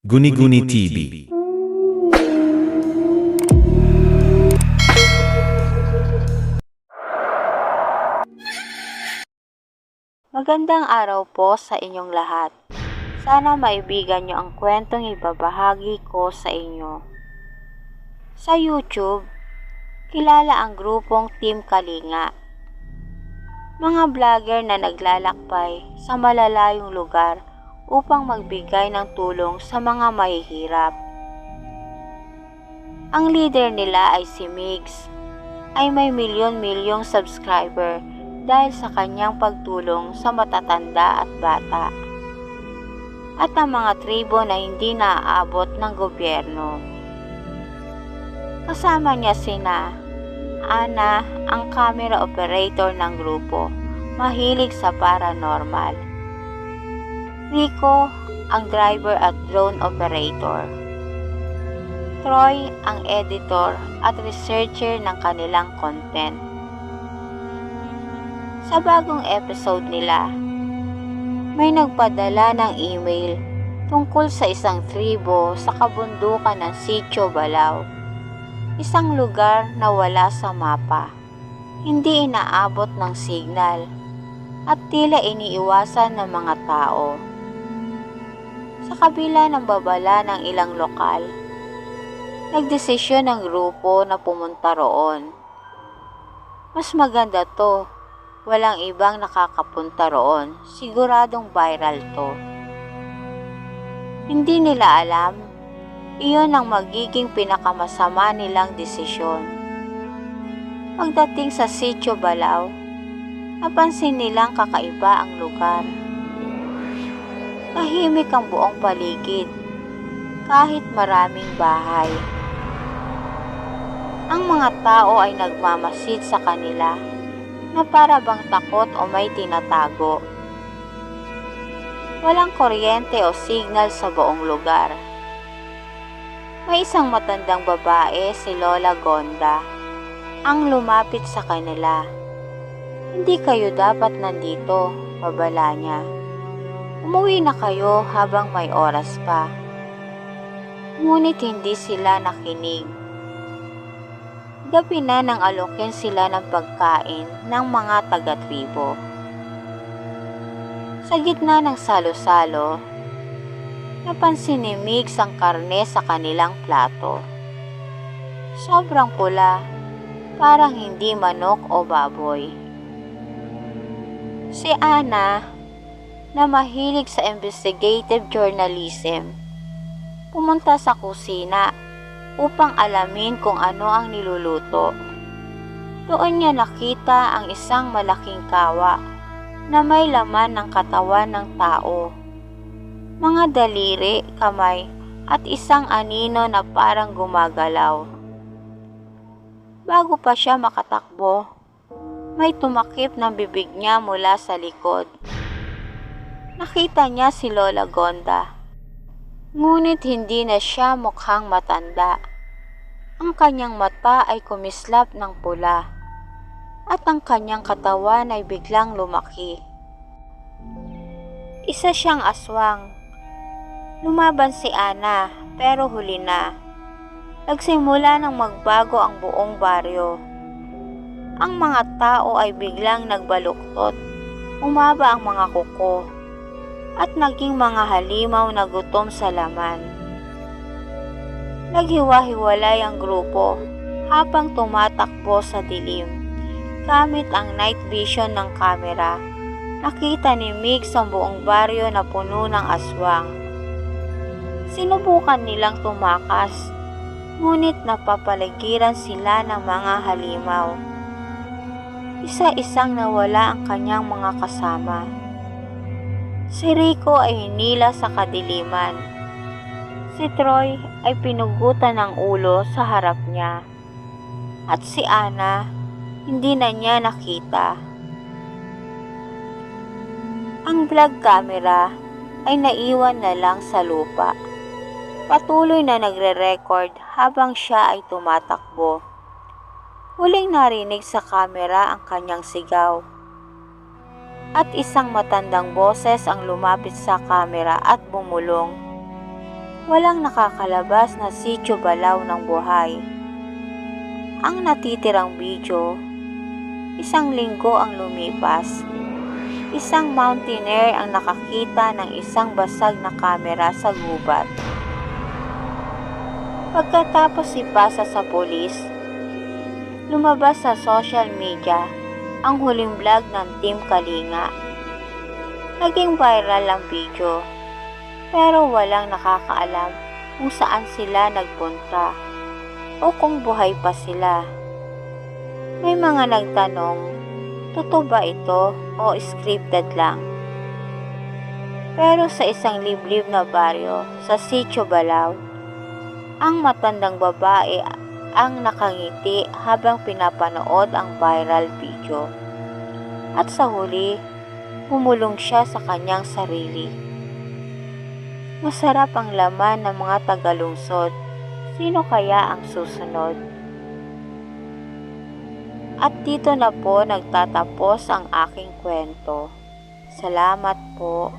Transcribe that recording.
Guni-Guni TV. Magandang araw po sa inyong lahat. Sana maibigan nyo ang kwentong ibabahagi ko sa inyo. Sa YouTube, kilala ang grupong Team Kalinga. Mga vlogger na naglalakbay sa malalayong lugar upang magbigay ng tulong sa mga mahihirap. Ang leader nila ay si Migs, ay may milyon-milyong subscriber dahil sa kanyang pagtulong sa matatanda at bata. At ang mga tribo na hindi naaabot ng gobyerno. Kasama niya sina Ana, ang camera operator ng grupo, mahilig sa paranormal. Rico, ang driver at drone operator. Troy, ang editor at researcher ng kanilang content. Sa bagong episode nila, may nagpadala ng email tungkol sa isang tribo sa kabundukan ng Sitio Balao. Isang lugar na wala sa mapa, hindi inaabot ng signal, at tila iniiwasan ng mga tao. Sa kabila ng babala ng ilang lokal, nagdesisyon ng grupo na pumunta roon. Mas maganda to Walang ibang nakakapunta roon. Siguradong viral to. Hindi nila alam, iyon ang magiging pinakamasama nilang desisyon. Pagdating sa Sitio Balao, napansin nilang kakaiba ang lugar. Tahimik ang buong paligid, kahit maraming bahay. Ang mga tao ay nagmamasid sa kanila na para bang takot o may tinatago. Walang kuryente o signal sa buong lugar. May isang matandang babae, si Lola Gonda, ang lumapit sa kanila. Hindi kayo dapat nandito, babala niya. Umuwi na kayo habang may oras pa. Ngunit hindi sila nakinig. Gabi na nang alokin sila ng pagkain ng mga taga-tribo. Sa gitna ng salo-salo, napansin ni Migs ang karne sa kanilang plato. Sobrang pula, parang hindi manok o baboy. Si Ana, na mahilig sa investigative journalism, pumunta sa kusina upang alamin kung ano ang niluluto. Doon niya nakita ang isang malaking kawa na may laman ng katawan ng tao. Mga daliri, kamay, at isang anino na parang gumagalaw. Bago pa siya makatakbo, may tumakip ng bibig niya mula sa likod. Nakita niya si Lola Gonda. Ngunit hindi na siya mukhang matanda. Ang kanyang mata ay kumislap ng pula at ang kanyang katawan ay biglang lumaki. Isa siyang aswang. Lumaban si Ana pero huli na. Nagsimula ng magbago ang buong baryo. Ang mga tao ay biglang nagbaluktot. Umaba ang mga kuko at naging mga halimaw na gutom sa laman. Naghiwa-hiwalay ang grupo habang tumatakbo sa dilim. Gamit ang night vision ng kamera, nakita ni Migs ang buong baryo na puno ng aswang. Sinubukan nilang tumakas, ngunit napapaligiran sila ng mga halimaw. Isa-isang nawala ang kanyang mga kasama. Si Rico ay hinila sa kadiliman. Si Troy ay pinugutan ng ulo sa harap niya. At si Ana, hindi na niya nakita. Ang vlog camera ay naiwan na lang sa lupa. Patuloy na nagre-record habang siya ay tumatakbo. Huling narinig sa camera ang kanyang sigaw at isang matandang boses ang lumapit sa kamera at bumulong. Walang nakakalabas na sityo balaw ng buhay. Ang natitirang video, isang linggo ang lumipas. Isang mountaineer ang nakakita ng isang basag na kamera sa gubat. Pagkatapos ipasa sa polis, lumabas sa social media ang huling vlog ng Team Kalinga. Naging viral ang video, pero walang nakakaalam kung saan sila nagpunta o kung buhay pa sila. May mga nagtanong, totoo ba ito o scripted lang? Pero sa isang liblib na baryo sa Sitio Balao, ang matandang babae ang nakangiti habang pinapanood ang viral video. At sa huli, humulong siya sa kanyang sarili. Masarap ang laman ng mga tagalungsod. Sino kaya ang susunod? At dito na po nagtatapos ang aking kwento. Salamat po.